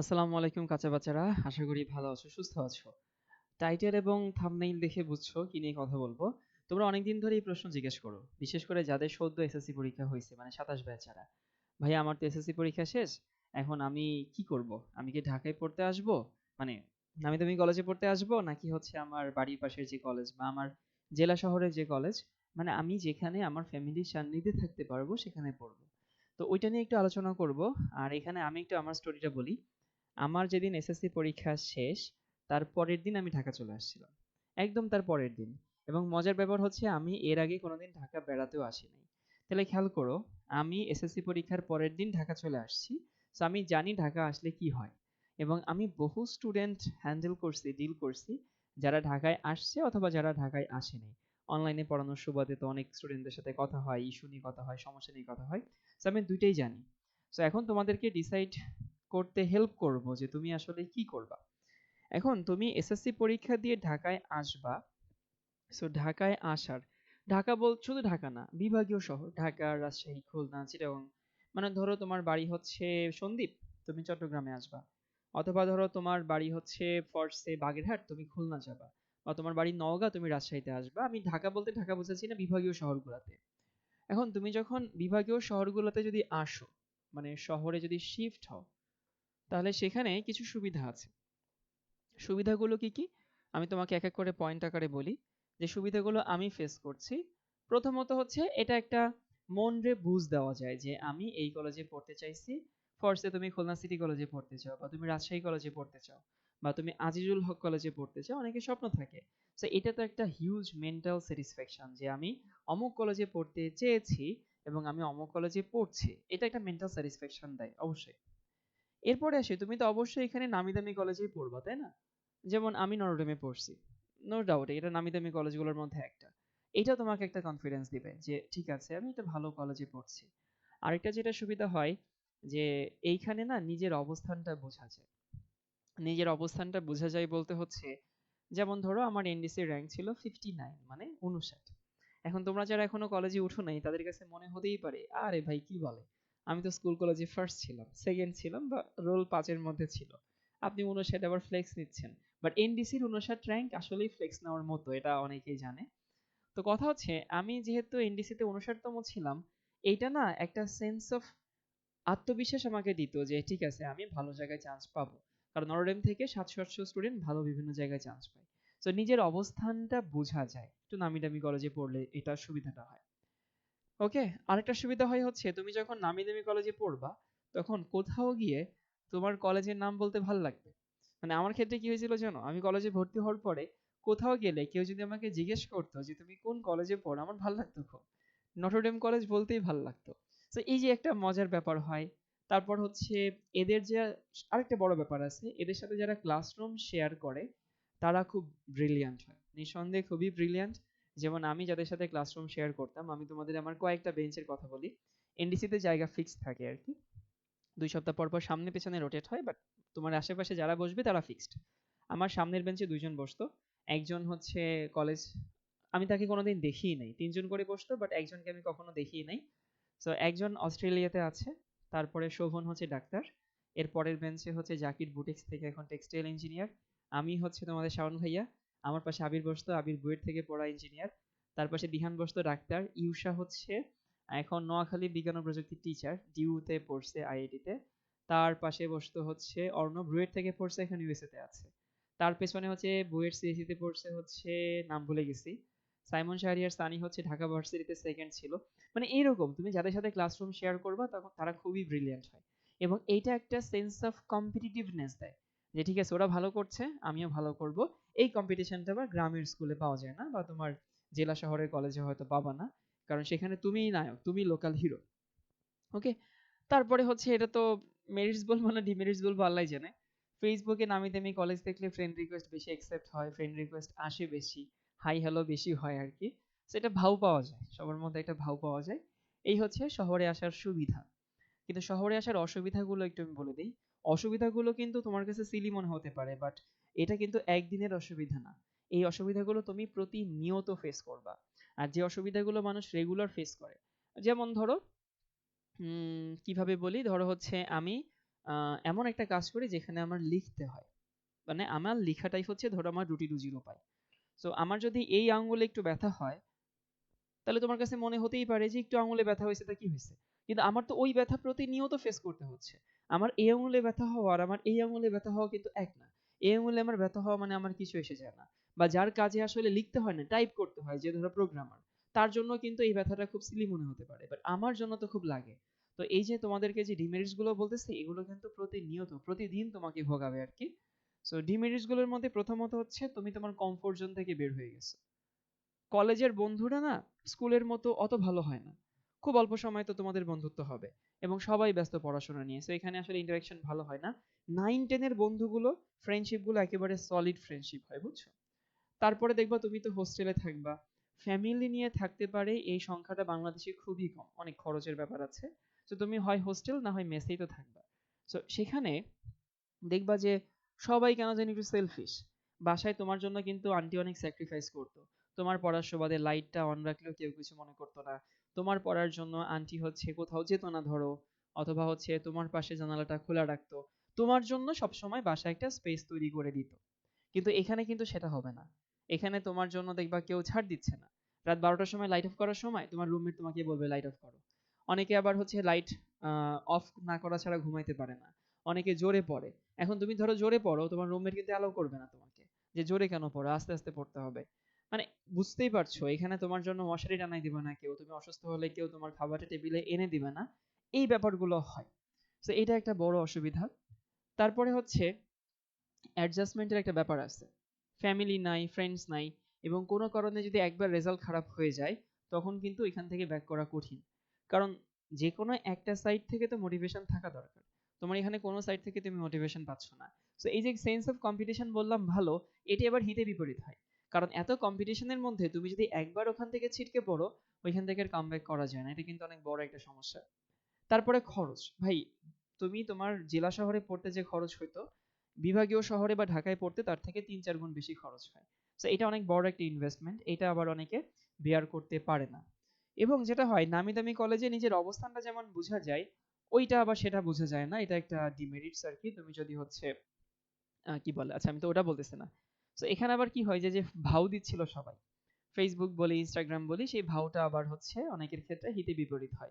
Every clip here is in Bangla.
আসসালামু আলাইকুম, কাঁচা বাচ্চারা। আশা করি ভালো আছো, সুস্থ আছো। টাইটেল এবং থাম্বনেইল দেখে বুঝছ কি নিয়ে কথা বলব। তোমরা অনেকদিন ধরে এই প্রশ্ন জিজ্ঞেস করো। বিশেষ করে যাদের সদ্য এসএসসি পরীক্ষা হয়েছে মানে সাতাশ ব্যাচারা। ভাই, আমার তো এসএসসি পরীক্ষা শেষ, এখন আমি কি করব? আমি কি ঢাকায় পড়তে আসব? মানে নামি দামি কলেজে পড়তে আসব, নাকি হচ্ছে আমার বাড়ির পাশের যে কলেজ বা আমার জেলা শহরের যে কলেজ মানে আমি যেখানে আমার ফ্যামিলির সান্নিধ্যে থাকতে পারব, সেখানে পড়ব। তো ওইটা নিয়ে একটু আলোচনা করব। আর এখানে আমি একটু আমার স্টোরিটা বলি। আমার যেদিন এসএসসি পরীক্ষা শেষ, তার পরের দিন আমি ঢাকা চলে আসছিলাম। একদম তার পরের দিন। এবং মজার ব্যাপার হচ্ছে, আমি এর আগে কোনোদিন ঢাকা বেড়াতেও আসিনি। তাহলে খেয়াল করো, আমি এসএসসি পরীক্ষার পরের দিন ঢাকা চলে আসছি। সো আমি জানি ঢাকা আসলে কি হয়। এবং আমি বহু স্টুডেন্ট হ্যান্ডেল করছি ডিল করছি, যারা ঢাকায় আসছে অথবা যারা ঢাকায় আসেনি। অনলাইনে পড়ানোর সুবাদে তো অনেক স্টুডেন্টদের সাথে কথা হয় ইস্যু নিয়ে কথা হয়, সমস্যা নিয়ে কথা হয়। সো আমি দুইটাই জানি। সো এখন তোমাদেরকে ডিসাইড করতে হেল্প করব যে তুমি আসলে কি করবা। এখন তুমি এসএসসি পরীক্ষা দিয়ে ঢাকায় আসবা। সো ঢাকায় আসার, ঢাকা বল, শুধু ঢাকা না, বিভাগীয় শহর, ঢাকা, রাজশাহী, খুলনা, চিটাগং মানে ধরো তোমার বাড়ি হচ্ছে সন্দ্বীপ, তুমি চট্টগ্রামে আসবা। অথবা ধরো তোমার বাড়ি হচ্ছে ফরসে বাগেরহাট, তুমি খুলনা যাবা। বা তোমার বাড়ি নওগাঁ, তুমি রাজশাহীতে আসবা। আমি ঢাকা বলতে ঢাকা বুঝাচ্ছি না বিভাগীয় শহরগুলোতে। এখন তুমি যখন বিভাগীয় শহরগুলোতে যদি আসো মানে শহরে যদি শিফট হও তাহলে সেখানে কিছু সুবিধা আছে। সুবিধাগুলো কি কি? আমি তোমাকে এক এক করে পয়েন্ট আকারে বলি। যে সুবিধাগুলো আমি ফেস করছি, প্রথমত হচ্ছে এটা একটা মন রে বুঝ দেওয়া যায় যে আমি এই কলেজে পড়তে চাইছি। ফর্সে তুমি খুলনা সিটি কলেজে পড়তে চাও বা তুমি রাজশাহী কলেজে পড়তে চাও বা তুমি আজিজুল হক কলেজে পড়তে চাও, অনেকের স্বপ্ন থাকে। তো এটা তো একটা হিউজ মেন্টাল স্যাটিসফ্যাকশন যে আমি অমুক কলেজে পড়তে চেয়েছি এবং আমি অমুক কলেজে পড়ছি। এটা একটা মেন্টাল স্যাটিসফ্যাকশন দেয়, অবশ্যই। এরপরে আসে, তুমি তো অবশ্যই এখানে নামি দামি কলেজেই পড়বা, তাই না? যেমন আমি নরডেমে পড়ছি নো ডাউট এটা নামি দামি কলেজগুলোর মধ্যে একটা। এটা তোমাকে একটা কনফিডেন্স দিবে যে, ঠিক আছে, আমি একটা ভালো কলেজে পড়ছি। আরেকটা যেটা সুবিধা হয় যে, এইখানে না নিজের অবস্থানটা বোঝা যায়। নিজের অবস্থানটা বোঝা যায় বলতে হচ্ছে, যেমন ধরো আমার এনডিসি র্যাঙ্ক ছিল ফিফটি নাইন মানে উনষাট এখন তোমরা যারা এখনও কলেজে উঠো নাই, তাদের কাছে মনে হতেই পারে, আরে ভাই কি বলে? আমি তো স্কুল কলেজে ফার্স্ট ছিলাম সেকেন্ড ছিলাম বা রোল পাঁচের মধ্যে ছিল। আপনি উনষাট আবার ফ্লেক্স নিচ্ছেন। বাট এনডিসির উনষাট র্যাঙ্ক আসলেই ফ্লেক্স নেওয়ার মতো, এটা অনেকেই জানে। তো কথা হচ্ছে, আমি যেহেতু এনডিসিতে উনষাটতম ছিলাম, এইটা না একটা সেন্স অফ আত্মবিশ্বাস আমাকে দিত যে, ঠিক আছে, আমি ভালো জায়গায় চান্স পাবো। কারণ নরডেম থেকে সাতশো আটশো স্টুডেন্ট ভালো বিভিন্ন জায়গায় চান্স পায়। তো নিজের অবস্থানটা বোঝা যায়, একটু নামি দামি কলেজে পড়লে এটা সুবিধাটা হয়। ওকে, আরেকটা সুবিধা হয় হচ্ছে তুমি যখন নামি দামি কলেজে পড়বা, তখন কোথাও গিয়ে তোমার কলেজের নাম বলতে ভালো লাগবে। মানে আমার ক্ষেত্রে কি হয়েছিল জানো? আমি কলেজে ভর্তি হওয়ার পরে কোথাও গেলে কেউ যদি আমাকে জিজ্ঞেস করতো যে, তুমি কোন কলেজে পড়ো? আমার ভালো লাগতো খুব। নটরডেম কলেজ বলতেই ভালো লাগতো। তো এই যে একটা মজার ব্যাপার হয়। তারপর হচ্ছে এদের যে আরেকটা বড় ব্যাপার আছে, এদের সাথে যারা ক্লাসরুম শেয়ার করে, তারা খুব ব্রিলিয়ান্ট হয়। নিঃসন্দেহে খুবই ব্রিলিয়ান্ট যেমন আমি যাদের সাথে ক্লাসরুম শেয়ার করতাম, আমি তোমাদের আমার কয়েকটা বেঞ্চের কথা বলি। এনডিসিতে জায়গা ফিক্স থাকে আর কি। দুই সপ্তাহ পর পর সামনে পেছনে রোটেট হয় বাট তোমার আশেপাশে যারা বসবে তারা ফিক্সড আমার সামনের বেঞ্চে দুইজন বসতো। একজন হচ্ছে কলেজ আমি তাকে কোনোদিন দেখিই নাই। তিনজন করে বসতো বাট একজনকে আমি কখনো দেখিই নাই। সো একজন অস্ট্রেলিয়াতে আছে, তারপরে শোভন হচ্ছে ডাক্তার। এর পরের বেঞ্চে হচ্ছে জাকির বুটিক্স থেকে এখন টেক্সটাইল ইঞ্জিনিয়ার আমি হচ্ছে তোমাদের শাওন ভাইয়া। আমার পাশে আবির বসতো, আবির বুয়েট থেকে পড়া ইঞ্জিনিয়ার তার পাশে দিহান বসতো, ডাক্তার ইউষা হচ্ছে, এখন নোয়াখালী বিজ্ঞান ও প্রযুক্তির টিচার ডিউতে পড়ছে আইআইটিতে, তার পাশে বসতো হচ্ছে অর্ণব রুয়েট থেকে পড়ছে এখন ইউএসএ তে আছে, তার পেছনে হচ্ছে বুয়েট সিএসি তে পড়ছে হচ্ছে, নাম ভুলে গেছি, সাইমন শাহরিয়ার সানি হচ্ছে ঢাকা ভার্সিটিতে সেকেন্ড ছিল মানে এইরকম তুমি যাদের সাথে ক্লাসরুম শেয়ার করবা তখন তারা খুবই ব্রিলিয়ান্ট হয়, এবং এইটা একটা সেন্স অফ কম্পিটিটিভনেস দেয়, যে ঠিক আছে, ওরা ভালো করছে, আমিও ভালো করব এই কম্পিটিশনটা আবার গ্রামের স্কুলে পাওয়া যায় না বা তোমার জেলা শহরের কলেজে হয়তো পাবা না। কারণ সেখানে তুমিই নায়ক তুমি লোকাল হিরো ওকে তারপরে হচ্ছে এটা তো মেরিটস বলব না ডিমেরিটস বলব আল্লাহ জানে। ফেসবুকে নামি দামি কলেজ দেখলে ফ্রেন্ড রিকোয়েস্ট বেশি অ্যাকসেপ্ট হয় ফ্রেন্ড রিকোয়েস্ট আসে বেশি হাই হ্যালো বেশি হয় আর কি সেটা ভাও পাওয়া যায়, সবার মধ্যে একটা ভাও পাওয়া যায়। এই হচ্ছে শহরে আসার সুবিধা। কিন্তু শহরে আসার অসুবিধাগুলো একটু আমি বলে দিই। অসুবিধাগুলো কিন্তু তোমার কাছে সিলি মনে হতে পারে বাট এটা কিন্তু একদিনের অসুবিধা না। এই অসুবিধাগুলো তুমি প্রতিনিয়ত ফেস করবা। আর যে অসুবিধাগুলো মানুষ রেগুলার ফেস করে, যেমন ধরো কীভাবে বলি? ধরো হচ্ছে আমি এমন একটা কাজ করি যেখানে আমার লিখতে হয়। মানে আমার লেখাটাই হচ্ছে ধরো আমার রুটি রুজির উপায়। তো আমার যদি এই আঙ্গুলে একটু ব্যথা হয়, তাহলে তোমার কাছে মনে হতেই পারে যে একটু আঙুলে ব্যথা হয়েছে, তা কি হয়েছে? কিন্তু আমার তো ওই ব্যথা প্রতিনিয়ত ফেস করতে হচ্ছে। আমার এই আঙুলে ব্যথা হওয়া আর আমার এই আঙুলে ব্যথা হওয়া কিন্তু এক না। এই আঙুলে আমার ব্যথা হওয়া মানে আমার কিছু এসে যায় না। বা যার কাজে আসলে লিখতে হয় না টাইপ করতে হয়, যে ধরো প্রোগ্রামার তার জন্য কিন্তু এই ব্যথাটা খুব সিলি মনে হতে পারে। বাট আমার জন্য তো খুব লাগে। তো এই যে তোমাদেরকে যে ডিমেরিটসগুলো বলতেছি, এগুলো কিন্তু প্রতিনিয়ত, প্রতিদিন তোমাকে ভোগাবে আর কি সো ডিমেরিটসগুলোর মধ্যে প্রথমত হচ্ছে, তুমি তোমার কমফোর্ট জোন থেকে বের হয়ে গেছো। কলেজের বন্ধুরা না স্কুলের মতো অত ভালো হয় না। খুব অল্প সময় তো তোমাদের বন্ধুত্ব হবে। এবং সবাই ব্যস্ত পড়াশোনা নিয়ে। সো এখানে আসলে ইন্টারাকশন ভালো হয় না। নাইন টেনের বন্ধুগুলো ফ্রেন্ডশিপগুলো একেবারে সলিড ফ্রেন্ডশিপ হয়, বুঝছ? তারপরে দেখবা তুমি তো হোস্টেলে থাকবা। ফ্যামিলি নিয়ে থাকতে পারে, এই সংখ্যাটা বাংলাদেশে খুবই কম। অনেক খরচের ব্যাপার আছে। তো তুমি হয় হোস্টেল না হয় মেসেই তো থাকবা। সো সেখানে দেখবা যে সবাই কেন জানি একটু সেলফিশ বাসায় তোমার জন্য কিন্তু আন্টি অনেক স্যাক্রিফাইস করতো। তোমার পড়ার সুবাদে লাইটটা অন রাখলেও কেউ কিছু মনে করতো না। তোমার পড়ার জন্য আন্টি হচ্ছে কোথাও যেত না, ধরো। অথবা হচ্ছে তোমার পাশে জানালাটা খোলা রাখতো। তোমার জন্য সবসময় বাসায় একটা স্পেস তৈরি করে দিত। কিন্তু এখানে কিন্তু সেটা হবে না। এখানে তোমার জন্য দেখবা কেউ ছাড় দিচ্ছে না। রাত বারোটার সময় লাইট অফ করার সময় তোমার রুমমেট তোমাকে বলবে লাইট অফ করো। অনেকে আবার হচ্ছে লাইট অফ না করা ছাড়া ঘুমাইতে পারে না। অনেকে জোরে পড়ে। এখন তুমি ধরো জোরে পড়ো, তোমার রুমমেট কিন্তু অ্যালাউ করবে না তোমাকে। যে জোরে কেন পড়ো? আস্তে আস্তে পড়তে হবে। মানে বুঝতেই পারছ, এখানে তোমার জন্য মশারি টানাই দিবে না কেউ, তুমি অসুস্থ হলে কেউ তোমার খাবারটা টেবিলে এনে দিবে না। এই ব্যাপারগুলো হয়। তো এটা একটা বড় অসুবিধা। তারপরে হচ্ছে অ্যাডজাস্টমেন্টের একটা ব্যাপার আছে। ফ্যামিলি নাই ফ্রেন্ডস নাই, এবং কোনো কারণে যদি একবার রেজাল্ট খারাপ হয়ে যায়, তখন কিন্তু এখান থেকে ব্যাক করা কঠিন। কারণ যে কোনো একটা সাইড থেকে তো মোটিভেশন থাকা দরকার। তোমার এখানে কোনো সাইড থেকে তুমি মোটিভেশন পাচ্ছ না। সো এই যে সেন্স অফ কম্পিটিশন বললাম ভালো, এটি আবার হিতে বিপরীত হয়। কারণ এত কম্পিটিশনের মধ্যে তুমি যদি একবার ওখান থেকে ছিটকে পড়ো, ওইখান থেকে আর কামব্যাক করা যায় না। এটা কিন্তু অনেক বড় একটা সমস্যা। তারপরে খরচ। ভাই, তুমি তোমার জেলা শহরে পড়তে যে খরচ হইতো, বিভাগীয় শহরে বা ঢাকায় পড়তে তার থেকে তিন চার গুণ বেশি খরচ হয়। তো এটা অনেক বড় একটা ইনভেস্টমেন্ট এটা আবার অনেকে বেয়ার করতে পারে না। এবং যেটা হয় নামি দামি কলেজে নিজের অবস্থানটা যেমন বোঝা যায়, ওইটা আবার সেটা বোঝা যায় না। এটা একটা ডিমেরিটস আর কি। তুমি যদি হচ্ছে কি বলে? আচ্ছা আমি তো ওটা বলতেছি না। তো এখানে আবার কি হয় যে যে ভাও দিচ্ছিল সবাই। ফেসবুক বলি ইনস্টাগ্রাম বলি, সেই ভাওটা আবার হচ্ছে অনেকের ক্ষেত্রে হিতে বিপরীত হয়।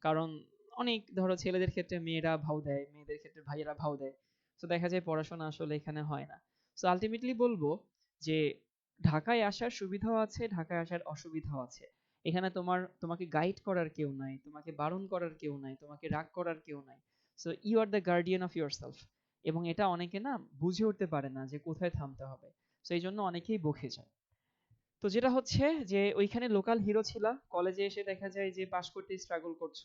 কারণ অনেক ধরো ছেলেদের ক্ষেত্রে মেয়েরা ভাও দেয়, মেয়েদের ক্ষেত্রে ভাইয়েরা ভাও দেয়। তো দেখা যায় পড়াশোনা আসলে এখানে হয় না। তো আলটিমেটলি বলব যে, ঢাকায় আসার সুবিধাও আছে, ঢাকায় আসার অসুবিধাও আছে। এখানে তোমার, তোমাকে গাইড করার কেউ নাই, তোমাকে বারণ করার কেউ নাই, তোমাকে রাগ করার কেউ নাই। So you are the guardian of self এবং এটা অনেকে না বুঝে উঠতে পারে না যে, কোথায় থামতে হবে। তো এই জন্য অনেকেই বকে যায়। তো যেটা হচ্ছে যে, ওইখানে লোকাল হিরো ছিলা কলেজে এসে দেখা যায় যে, পাশ করতে স্ট্রাগল করছ।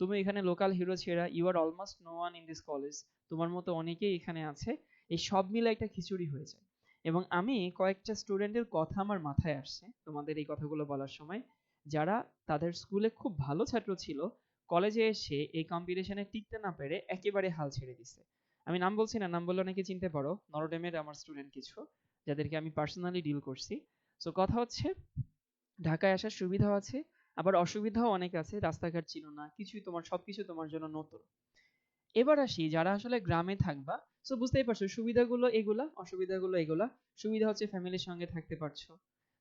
তুমি এখানে লোকাল হিরো ছেড়া you are almost no one in this college তোমার মতো অনেকেই এখানে আছে। এই সব মিলে একটা খিচুড়ি হয়ে যায়। এবং আমি কয়েকটা স্টুডেন্টের কথা আমার মাথায় আসছে তোমাদের এই কথাগুলো বলার সময়। যারা তাদের স্কুলে খুব ভালো ছাত্র ছিল কলেজে এসে এই কম্পিটিশনে টিকতে না পেরে একেবারে হাল ছেড়ে দিছে। আমি নাম বলছি না, নাম বললে অনেকে চিনতে পারো। নরডেমের আমার স্টুডেন্ট কিছু। যাদেরকে আমি পার্সোনালি ডিল করছি। সো কথা হচ্ছে, ঢাকায় আসার সুবিধাও আছে, আবার অসুবিধাও অনেক আছে, রাস্তাঘাট ছিল না, কিছুই তোমার, সবকিছু তোমার জন্য নতুন। এবার আসি, যারা আসলে গ্রামে থাকবা সো বুঝতেই পারছ, সুবিধাগুলো এগুলা, অসুবিধাগুলো এগুলা। সুবিধা হচ্ছে ফ্যামিলির সঙ্গে থাকতে পারছ।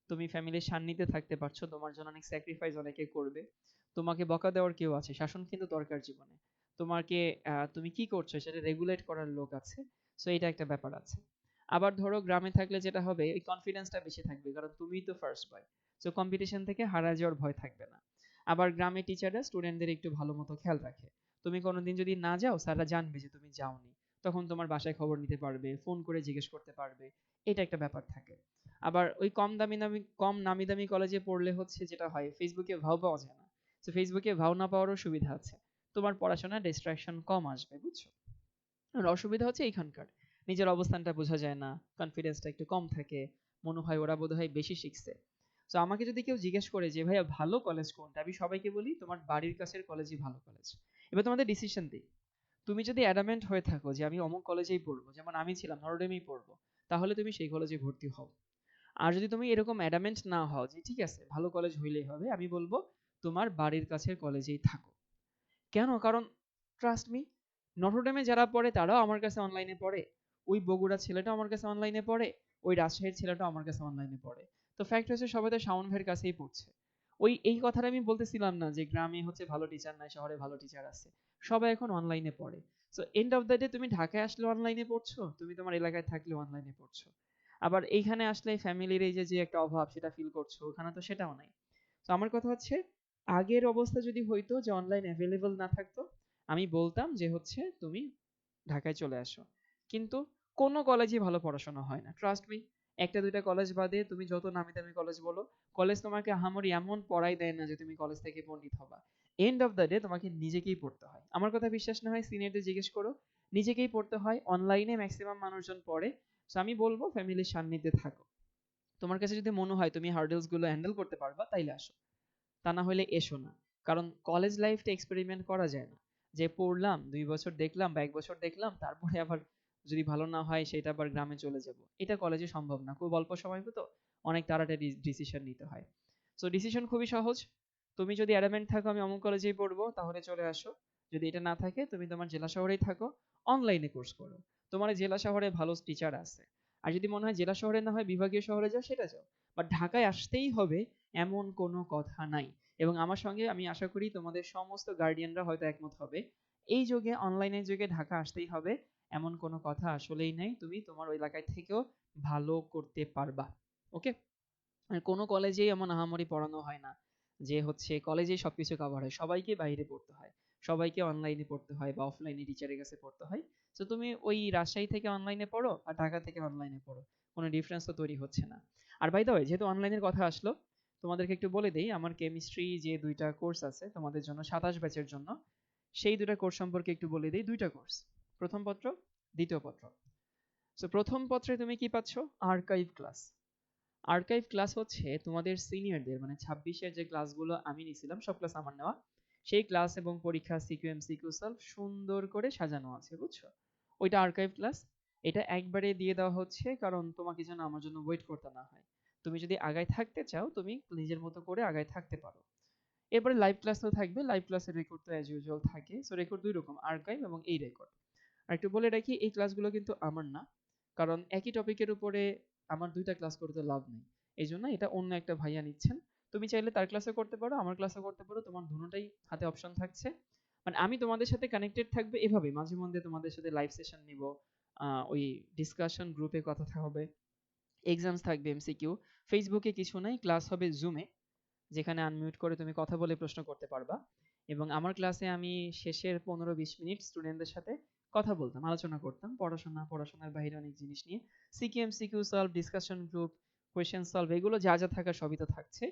তুমি ফ্যামিলির সান্নিধ্যে থাকতে পারছ, তোমার জন্য অনেক স্যাক্রিফাইস অনেকে করবে। তোমাকে বকা দেওয়ার কেউ আছে, শাসন কিন্তু দরকার জীবনে। তোমাকে তুমি কি করছ, সেটা রেগুলেট করার লোক আছে। সো এটা একটা ব্যাপার আছে। আবার ধরো গ্রামে থাকলে যেটা হবে, এই কনফিডেন্সটা বেশি থাকবে, কারণ তুমিই তো ফার্স্ট বয় সো কম্পিটিশন থেকে হারা যাওয়ার ভয় থাকবে না। আবার গ্রামে টিচাররা স্টুডেন্টদের একটু ভালো মতো খেয়াল রাখে। তুমি কোনোদিন যদি না যাও স্যাররা জানবে যে তুমি যাওনি। তখন তোমার বাসায় খবর নিতে পারবে ফোন করে জিজ্ঞেস করতে পারবে। এটা একটা ব্যাপার থাকে। আবার ওই কম দামি দামি, কম নামি দামি কলেজে পড়লে হচ্ছে যেটা হয় ফেসবুকে ভাও পাওয়া যায় না। তো ফেসবুকে ভাও না পাওয়ারও সুবিধা আছে। তোমার পড়াশোনার ডিস্ট্রাকশন কম আসবে, বুঝছ? আর অসুবিধা হচ্ছে এইখানকার। নিজের অবস্থানটা বোঝা যায় না কনফিডেন্সটা একটু কম থাকে, মনে হয় ওরা বোধহয় বেশি শিখছে। তো আমাকে যদি কেউ জিজ্ঞেস করে যে, ভাইয়া, ভালো কলেজ কোনটা? আমি সবাইকে বলি, তোমার বাড়ির কাছের কলেজই ভালো কলেজ এবার তোমাদের ডিসিশন দিই। তুমি যদি অ্যাডামেন্ট হয়ে থাকো যে, আমি অমুক কলেজেই পড়ব, যেমন আমি ছিলাম নরডেমেই পড়ব, তাহলে তুমি সেই কলেজে ভর্তি হও। আর যদি তুমি এরকম অ্যাডামেন্ট না হও যে, ঠিক আছে, ভালো কলেজ হইলেই হবে, আমি বলব তোমার বাড়ির কাছের কলেজেই থাকো। কেন? কারণ ট্রাস্ট মি নটরডেমে যারা পড়ে, তারাও আমার কাছে অনলাইনে পড়ে। ওই বগুড়া ছেলেটাও আমার কাছে অনলাইনে পড়ে, ওই রাজশাহীর ছেলেটাও আমার কাছে অনলাইনে পড়ে। তো ফ্যাক্ট হচ্ছে সবাই তো শাওন ভাইয়ের কাছেই পড়ছে। ওই, এই কথাটা আমি বলতেছিলাম না যে গ্রামে হচ্ছে ভালো টিচার নাই, শহরে ভালো টিচার আছে। সবাই এখন অনলাইনে পড়ে। So end of the day তুমি ঢাকায় আসলে অনলাইনে পড়ছো? তুমি তোমার এলাকায় থাকলে অনলাইনে পড়ছো। আবার এইখানে আসলে ফ্যামিলির এই যে যে একটা অভাব সেটা ফিল করছ, ওখানে তো সেটাও নাই। তো আমার কথা হচ্ছে আগের অবস্থা যদি হইতো যে অনলাইন অ্যাভেলেবল না থাকতো, আমি বলতাম যে হচ্ছে তুমি ঢাকায় চলে আসো। কিন্তু কোনো কলেজে ভালো পড়াশোনা হয় না। ট্রাস্ট মি একটা দুইটা কলেজ বাদে তুমি যত নামি দামি কলেজ বলো কলেজ তোমাকে আহামরি এমন পড়াই দেয় না যে তুমি কলেজ থেকে পণ্ডিত হবা। এন্ড অফ দ্য ডে তোমাকে নিজেকেই পড়তে হয়। আমার কথা বিশ্বাস না হয় সিনিয়রদের জিজ্ঞেস করো, নিজেকেই পড়তে হয় অনলাইনে ম্যাক্সিমাম মানুষজন পড়ে। সো আমি বলব ফ্যামিলির সান্নিধ্যে থাকো। তোমার কাছে যদি মনে হয় তুমি হার্ডেলসগুলো হ্যান্ডেল করতে পারবা, তাইলে আসো। তা না হলে এসো না। কারণ কলেজ লাইফটা এক্সপেরিমেন্ট করা যায় না। যে পড়লাম, দুই বছর দেখলাম বা এক বছর দেখলাম, তারপরে আবার যদি ভালো না হয় সেটা আবার গ্রামে চলে যাব। এটা কলেজে সম্ভব না, খুব অল্প সময় তো অনেক তাড়াতাড়ি ডিসিশন নিতে হয়। সো ডিসিশন খুবই সহজ। তুমি যদি অ্যাডামেন্ট থাকো আমি অমুক কলেজেই পড়ব, তাহলে চলে আসো। যদি এটা না থাকে, তুমি তোমার জেলা শহরেই থাকো অনলাইনে কোর্স করো। তোমার জেলা শহরে ভালো টিচার আছে। আর যদি মনে হয় জেলা শহরে না হয় বিভাগীয় শহরে যাও, সেটা যাও। বাট ঢাকায় আসতেই হবে এমন কোনো কথা নাই। এবং আমার সঙ্গে আমি আশা করি তোমাদের সমস্ত গার্ডিয়ানরা হয়তো একমত হবে। এই যুগে অনলাইনের যুগে ঢাকা আসতেই হবে। এমন কোনো কথা আসলেই নাই। তুমি তোমার ওই এলাকায় থেকেও ভালো করতে পারবা ওকে আর কোনো কলেজেই এমন আহামরি পড়ানো হয় না যে হচ্ছে কলেজেই সবকিছু কভার হয়। সবাইকে বাইরে পড়তে হয়, সবাইকে অনলাইনে পড়তে হয় বা অফলাইনে টিচারের কাছে পড়তে হয়। তো তুমি ওই রাজশাহী থেকে অনলাইনে পড়ো আর ঢাকা থেকে অনলাইনে পড়ো, কোনো ডিফারেন্স তো তৈরি হচ্ছে না। আর বাই দ্য যেহেতু অনলাইনের কথা আসলো, তোমাদেরকে একটু বলে দিই, আমার কেমিস্ট্রি যে দুইটা কোর্স আছে তোমাদের জন্য সাতাশ ব্যাচের জন্য, সেই দুইটা কোর্স সম্পর্কে একটু বলে দিই, দুইটা কোর্স প্রথম পত্র দ্বিতীয় পত্র। সো প্রথম পত্রে তুমি কি পাচ্ছ? আর্কাইভ ক্লাস আর্কাইভ ক্লাস হচ্ছে তোমাদের সিনিয়রদের মানে ছাব্বিশের যে ক্লাসগুলো আমি নিয়েছিলাম সব ক্লাস আমার নেওয়া। সেই ক্লাস এবং পরীক্ষা সিকিউএম সিকিউ সলভ সুন্দর করে সাজানো আছে বুঝছ? ওইটা আর্কাইভ ক্লাস এটা একবারে দিয়ে দেওয়া হচ্ছে কারণ তোমাকে যেন আমার জন্য ওয়েট করতে না হয়। তুমি যদি আগায় থাকতে চাও তুমি নিজের মতো করে আগায় থাকতে পারো। এরপরে লাইভ ক্লাস তো থাকবে। লাইভ ক্লাসের রেকর্ড তো অ্যাজ ইউজুয়াল থাকে। সো রেকর্ড দুই রকম আর্কাইভ এবং এই রেকর্ড একটু বলে রাখি, এই ক্লাসগুলো কিন্তু আমার না। কারণ একই টপিকের উপরে আমার দুইটা ক্লাস করতে লাভ নেই। এই জন্য এটা অন্য একটা ভাইয়া নিচ্ছেন। তুমি চাইলে তার ক্লাসে করতে পারো, আমার ক্লাসে করতে পারো, তোমার দুটোটাই হাতে অপশন থাকছে। মানে আমি তোমাদের সাথে কানেক্টেড থাকবে এভাবে মাঝে মধ্যে তোমাদের সাথে লাইভ সেশন নিব ওই ডিসকাশন গ্রুপে কথা হবে এক্সামস থাকবে এমসিকিউ ফেসবুকে কিছু নাই ক্লাস হবে জুমে যেখানে আনমিউট করে তুমি কথা বলে প্রশ্ন করতে পারবা। এবং আমার ক্লাসে আমি শেষের পনেরো বিশ মিনিট স্টুডেন্টদের সাথে কথা বলতাম, আলোচনা করতাম, পড়াশোনা, পড়াশোনার বাইরে অনেক জিনিস নিয়ে। সিকিএম, CQ solve discussion group question solve এগুলো যা যা থাকা সবই তো থাকছে।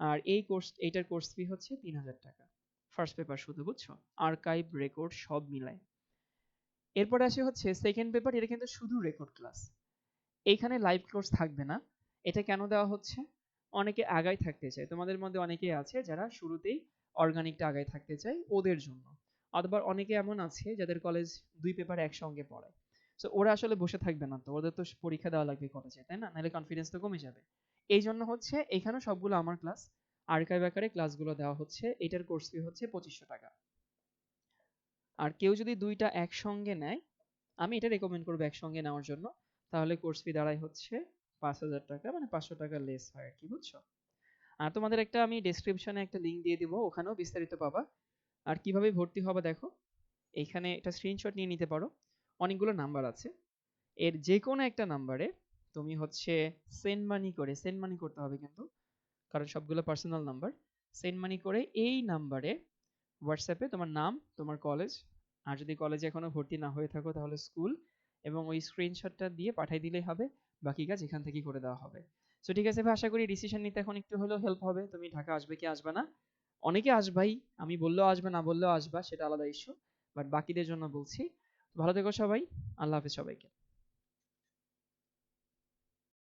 আর এই কোর্স এইটার কোর্স ফি হচ্ছে তিন হাজার টাকা। ফার্স্ট পেপার শুধু, বুঝছ? আর্কাইভ রেকর্ড সব মিলায়। এরপরে আসে হচ্ছে সেকেন্ড পেপার এটা কিন্তু শুধু রেকর্ড ক্লাস এইখানে লাইভ কোর্স থাকবে না। এটা কেন দেওয়া হচ্ছে? অনেকে আগায় থাকতে চায়। তোমাদের মধ্যে অনেকেই আছে যারা শুরুতেই অর্গানিকটা আগায় থাকতে চায় ওদের জন্য। অথবা অনেকে এমন আছে যাদের কলেজ দুই পেপার একসঙ্গে পড়ায় সো ওরা আসলে বসে থাকবে না তো, ওদের তো পরীক্ষা দেওয়া লাগবে কলেজে তাই না? নাহলে কনফিডেন্স তো কমে যাবে। এই জন্য হচ্ছে এখানে সবগুলো আমার ক্লাস আর্কাইভ আকারে ক্লাসগুলো দেওয়া হচ্ছে, এটার কোর্স ফি হচ্ছে পঁচিশশো টাকা। আর কেউ যদি দুইটা একসঙ্গে নেয়, আমি এটা রেকমেন্ড করব একসঙ্গে নেওয়ার জন্য, তাহলে কোর্স ফি দাঁড়ায় হচ্ছে পাঁচ হাজার টাকা মানে পাঁচশো টাকা লেস হয় আর কি, বুঝছ? আর তোমাদের একটা আমি ডেসক্রিপশনে একটা লিঙ্ক দিয়ে দিব, ওখানেও বিস্তারিত পাবা। আর কীভাবে ভর্তি হবে দেখো। এইখানে একটা স্ক্রিনশট নিয়ে নিতে পারো। অনেকগুলো নাম্বার আছে। এর যে কোনো একটা নাম্বারে তুমি হচ্ছে সেন্ড মানি করে সেন্ড মানি করতে হবে কিন্তু, কারণ সবগুলো পার্সোনাল নাম্বার সেন্ড মানি করে এই নাম্বারে হোয়াটসঅ্যাপে তোমার নাম, তোমার কলেজ আর যদি কলেজে এখনও ভর্তি না হয়ে থাকো তাহলে স্কুল এবং ওই স্ক্রিনশটটা দিয়ে পাঠিয়ে দিলেই হবে, বাকি কাজ এখান থেকেই করে দেওয়া হবে। সো ঠিক আছে ভাই, আশা করি ডিসিশন নিতে এখন একটু হলেও হেল্প হবে। তুমি ঢাকা আসবে কি আসবে না অনেকে আসবাই আমি বললেও আসবে, না বললেও আসবা, সেটা আলাদা ইস্যু বাট বাকিদের জন্য বলছি। ভালো থেকো সবাই, আল্লাহ হাফেজ সবাইকে।